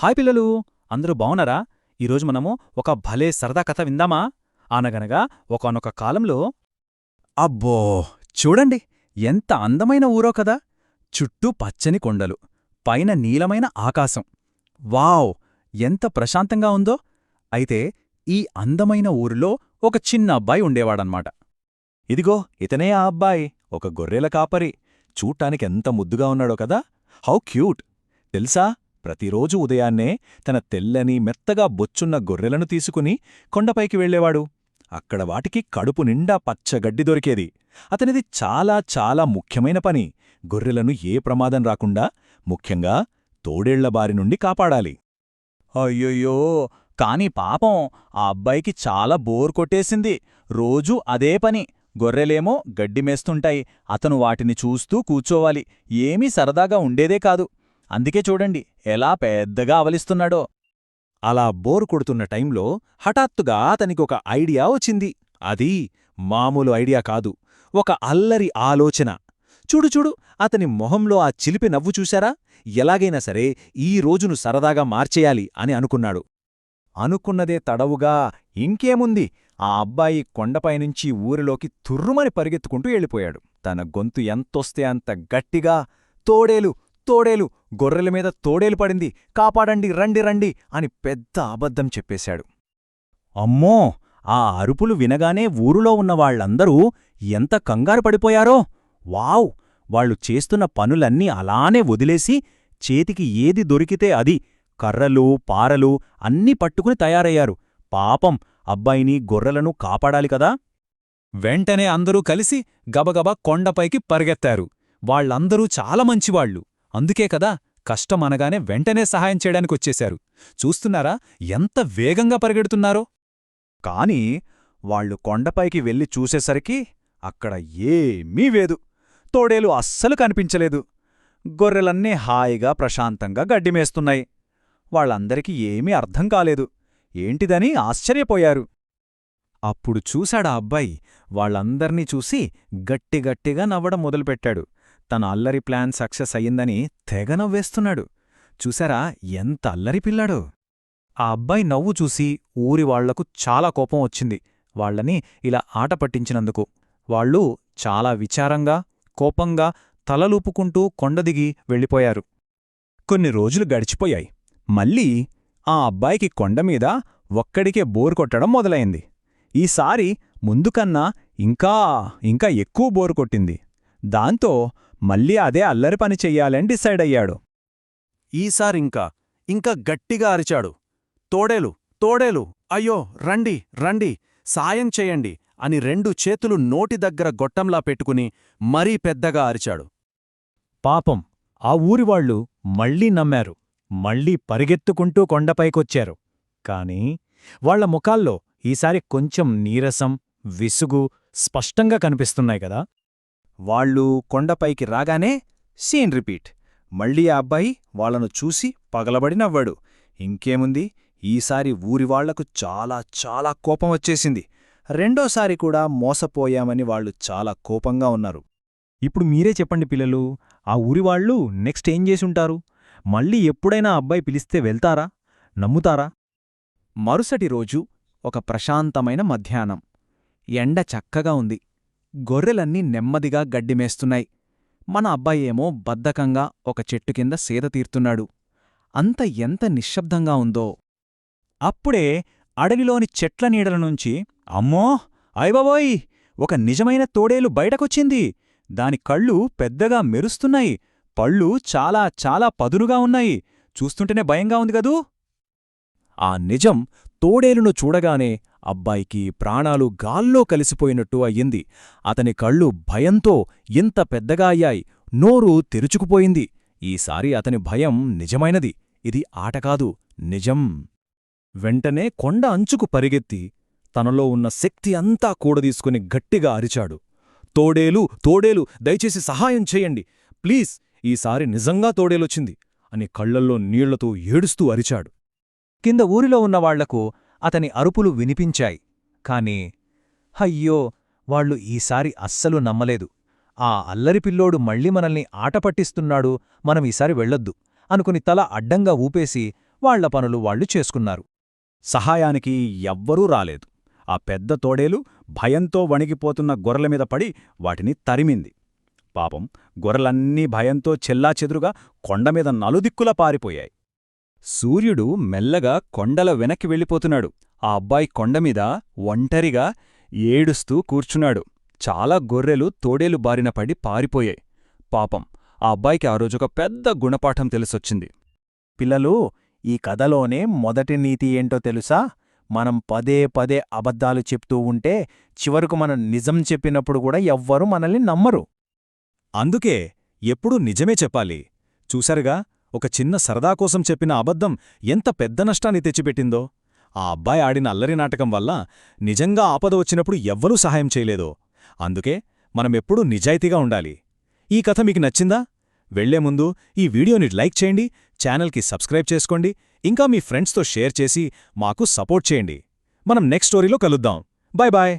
Hi పిల్లలు అందరూ బావున్నారా? ఈరోజు మనము ఒక భలే సరదా కథ విందామా? అనగనగా ఒకనొక కాలంలో అబ్బో చూడండి ఎంత అందమైన ఊరో కదా! చుట్టూ పచ్చని కొండలు పైన నీలమైన ఆకాశం. వావ్ ఎంత ప్రశాంతంగా ఉందో! అయితే ఈ అందమైన ఊరిలో ఒక చిన్న అబ్బాయి ఉండేవాడన్మాట ఇదిగో ఇతనే ఆ అబ్బాయి ఒక గొర్రెల కాపరి. చూడ్టానికెంత ముద్దుగా ఉన్నాడో కదా! How cute! తెలుసా? ప్రతిరోజు ఉదయాన్నే తన తెల్లని మెత్తగా బొచ్చున్న గొర్రెలను తీసుకుని కొండపైకి వెళ్ళేవాడు. అక్కడ వాటికి కడుపు నిండా పచ్చగడ్డి దొరికేది. అతనిది చాలా చాలా ముఖ్యమైన పని. గొర్రెలను ఏ ప్రమాదం రాకుండా ముఖ్యంగా తోడేళ్ళ బారి నుండి కాపాడాలి. అయ్యయ్యో! కాని పాపం ఆ అబ్బాయికి చాలా బోర్ కొట్టేసింది. రోజూ అదే పని. గొర్రెలేమో గడ్డి మేస్తుంటాయి. అతను వాటిని చూస్తూ కూచోవాలి ఏమీ సరదాగా ఉండేదే కాదు. అందుకే చూడండి ఎలా పెద్దగా అవలిస్తున్నాడో. అలా బోరు కొడుతున్న టైంలో హఠాత్తుగా అతనికొక ఐడియా వచ్చింది. అది మామూలు ఐడియా కాదు ఒక అల్లరి ఆలోచన. చూడు చూడు అతని మొహంలో ఆ చిలిపి నవ్వు చూశారా? ఎలాగైనా సరే ఈ రోజును సరదాగా మార్చేయాలి అని అనుకున్నాడు. అనుకున్నదే తడవుగా ఇంకేముంది? ఆ అబ్బాయి కొండపైనుంచి ఊరిలోకి తుర్రుమని పరిగెత్తుకుంటూ వెళ్ళిపోయాడు. తన గొంతు ఎంతొస్తే అంత గట్టిగా తోడేలు తోడేలు గొర్రెల మీద తోడేలు పడింది. కాపాడండి రండి రండి అని పెద్ద అబద్ధం చెప్పేశాడు. అమ్మో! ఆ అరుపులు వినగానే ఊరులో ఉన్న వాళ్ళందరూ ఎంత కంగారు పడిపోయారో! వావ్! వాళ్ళు చేస్తున్న పనులన్నీ అలానే వదిలేసి చేతికి ఏది దొరికితే అది కర్రలు పారలు అన్నీ పట్టుకుని తయారయ్యారు. పాపం అబ్బాయిని గొర్రెలను కాపాడాలి కదా! వెంటనే అందరూ కలిసి గబగబా కొండపైకి పరిగెత్తారు. వాళ్ళందరూ చాలా మంచివాళ్ళు అందుకే కదా కష్టమనగానే వెంటనే సహాయం చేయడానికొచ్చేశారు చూస్తున్నారా ఎంత వేగంగా పరిగెడుతున్నారో? కాని వాళ్ళు కొండపైకి వెళ్ళి చూసేసరికి అక్కడ ఏమీ వేదు తోడేలు అస్సలు కనిపించలేదు. గొర్రెలన్నీ హాయిగా ప్రశాంతంగా గడ్డిమేస్తున్నాయి. వాళ్ళందరికీ ఏమీ అర్థం కాలేదు. ఏంటిదని ఆశ్చర్యపోయారు. అప్పుడు చూశాడా అబ్బాయి. వాళ్ళందర్నీ చూసి గట్టిగట్టిగా నవ్వడం మొదలుపెట్టాడు. తన అల్లరి ప్లాన్ సక్సెస్ అయ్యిందని తెగ నవ్వేస్తున్నాడు చూసారా ఎంత అల్లరి పిల్లాడో. ఆ అబ్బాయి నవ్వు చూసి ఊరి వాళ్ళకు చాలా కోపం వచ్చింది. వాళ్ళని ఇలా ఆట పట్టించినందుకు. వాళ్ళు చాలా విచారంగా కోపంగా తలలూపుకుంటూ కొండదిగి వెళ్ళిపోయారు. కొన్ని రోజులు గడిచిపోయాయి. మళ్ళీ ఆ అబ్బాయికి కొండమీద ఒక్కడికే బోరు కొట్టడం మొదలైంది. ఈసారి ముందుకన్నా ఇంకా ఇంకా ఎక్కువ బోరు కొట్టింది. దాంతో మళ్ళీ అదే అల్లరి పని చెయ్యాలని డిసైడ్ అయ్యాడు. ఈసారింకా ఇంకా గట్టిగా అరిచాడు. తోడేలు తోడేలు అయ్యో రండి రండి సాయం చెయ్యండి అని రెండు చేతులు నోటి దగ్గర గొట్టంలా పెట్టుకుని మరీ పెద్దగా అరిచాడు. పాపం ఆ ఊరివాళ్ళు మళ్ళీ నమ్మారు మళ్ళీ పరిగెత్తుకుంటూ కొండపైకొచ్చారు. కాని వాళ్ళ ముఖాల్లో ఈసారి కొంచెం నీరసం విసుగు స్పష్టంగా కనిపిస్తున్నాయి కదా. వాళ్ళు కొండపైకి రాగానే సీన్ రిపీట్. మళ్ళీ ఆ అబ్బాయి వాళ్ళను చూసి పగలబడి నవ్వాడు. ఇంకేముంది? ఈసారి ఊరివాళ్ళకు చాలా చాలా కోపం వచ్చేసింది. రెండోసారి కూడా మోసపోయామని వాళ్ళు చాలా కోపంగా ఉన్నారు. ఇప్పుడు మీరే చెప్పండి పిల్లలు ఆ ఊరివాళ్ళు నెక్స్ట్ ఏం చేసుంటారు? మళ్ళీ ఎప్పుడైనా అబ్బాయి పిలిస్తే వెళ్తారా? నమ్ముతారా? మరుసటి రోజు ఒక ప్రశాంతమైన మధ్యాహ్నం. ఎండ చక్కగా ఉంది. గొర్రెలన్నీ నెమ్మదిగా గడ్డిమేస్తున్నాయి. మన అబ్బాయేమో బద్ధకంగా ఒక చెట్టు కింద సేద తీర్తున్నాడు. అంత ఎంత నిశ్శబ్దంగా ఉందో. అప్పుడే అడవిలోని చెట్ల నీడల నుంచి అమ్మో! అయ్యబాబోయ్ ఒక నిజమైన తోడేలు బయటకొచ్చింది. దాని కళ్ళు పెద్దగా మెరుస్తున్నాయి. పళ్ళు చాలా చాలా పదునుగా ఉన్నాయి. చూస్తుంటేనే భయంగా ఉంది గదూ ఆ నిజం తోడేలును చూడగానే అబ్బాయికి ప్రాణాలు గాల్లో కలిసిపోయినట్టు అయ్యింది. అతని కళ్ళు భయంతో ఇంత పెద్దగా అయ్యాయి. నోరు తెరుచుకుపోయింది. ఈసారి అతని భయం నిజమైనది. ఇది ఆటకాదు నిజం. వెంటనే కొండ అంచుకు పరిగెత్తి తనలో ఉన్న శక్తి అంతా కూడదీసుకుని గట్టిగా అరిచాడు. తోడేలు తోడేలు దయచేసి సహాయం చెయ్యండి ప్లీజ్ ఈసారి నిజంగా తోడేలొచ్చింది అని కళ్ళల్లో నీళ్ళతో ఏడుస్తూ అరిచాడు. కింద ఊరిలో ఉన్నవాళ్ళకు అతని అరుపులు వినిపించాయి. కాని హయ్యో వాళ్ళు ఈసారి అస్సలు నమ్మలేదు. ఆ అల్లరిపిల్లోడు మళ్ళీ మనల్ని ఆటపట్టిస్తున్నాడు మనం ఈసారి వెళ్ళొద్దు అనుకుని తల అడ్డంగా ఊపేసి వాళ్ళ పనులు వాళ్ళు చేసుకున్నారు. సహాయానికి ఎవ్వరూ రాలేదు. ఆ పెద్ద తోడేలు భయంతో వణిగిపోతున్న గొర్రెలమీద పడి వాటిని తరిమింది. పాపం గొర్రెలన్నీ భయంతో చెల్లాచెదురుగా కొండమీద నలుదిక్కులా పారిపోయాయి. సూర్యుడు మెల్లగా కొండల వెనక్కి వెళ్ళిపోతున్నాడు. ఆ అబ్బాయి కొండమీద ఒంటరిగా ఏడుస్తూ కూర్చున్నాడు. చాలా గొర్రెలు తోడేలు బారిన పడి పారిపోయాయి. పాపం ఆ అబ్బాయికి ఆ రోజొక పెద్ద గుణపాఠం తెలిసొచ్చింది. పిల్లలు ఈ కథలోనే మొదటి నీతి ఏంటో తెలుసా? మనం పదే పదే అబద్ధాలు చెప్తూ ఉంటే చివరకు మనం నిజం చెప్పినప్పుడు కూడా ఎవ్వరూ మనల్ని నమ్మరు. అందుకే ఎప్పుడూ నిజమే చెప్పాలి. చూశారుగా? ఒక చిన్న సరదా కోసం చెప్పిన అబద్ధం ఎంత పెద్ద నష్టాన్ని తెచ్చిపెట్టిందో. ఆ అబ్బాయి ఆడిన అల్లరి నాటకం వల్ల నిజంగా ఆపద వచ్చినప్పుడు ఎవ్వరూ సహాయం చేయలేదో. అందుకే మనమెప్పుడూ నిజాయితీగా ఉండాలి. ఈ కథ మీకు నచ్చిందా? వెళ్ళే ముందు ఈ వీడియోని లైక్ చేయండి ఛానల్కి సబ్స్క్రైబ్ చేసుకోండి ఇంకా మీ ఫ్రెండ్స్తో షేర్ చేసి మాకు సపోర్ట్ చేయండి. మనం నెక్స్ట్ స్టోరీలో కలుద్దాం. Bye bye